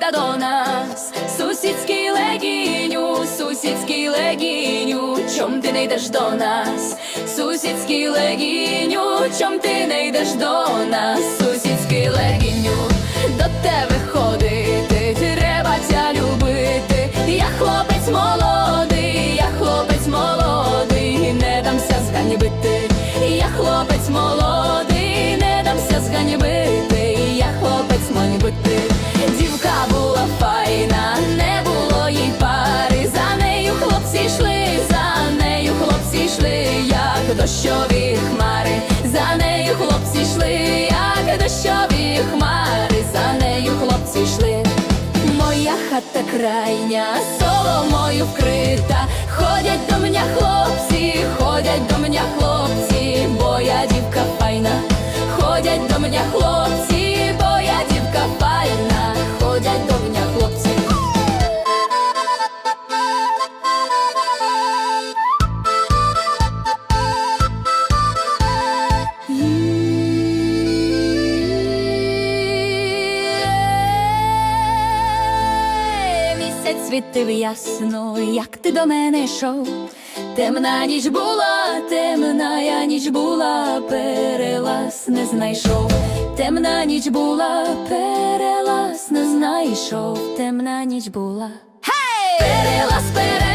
прийде до нас, сусідський легіню, сусідський легіню, чом ти не йдеш до нас, сусідський легіню, чом ти не йдеш до нас. Хата крайня, соломою вкрита. Ходять до мене хлопці, ходять до мене хлопці, бо я дівка файна. Ходять до мене хлопці, світив ясно, як ти до мене йшов. Темна ніч була, темна я ніч була, перелаз не знайшов. Темна ніч була, перелаз не знайшов. Темна ніч була. Hey! Перелас, перелаз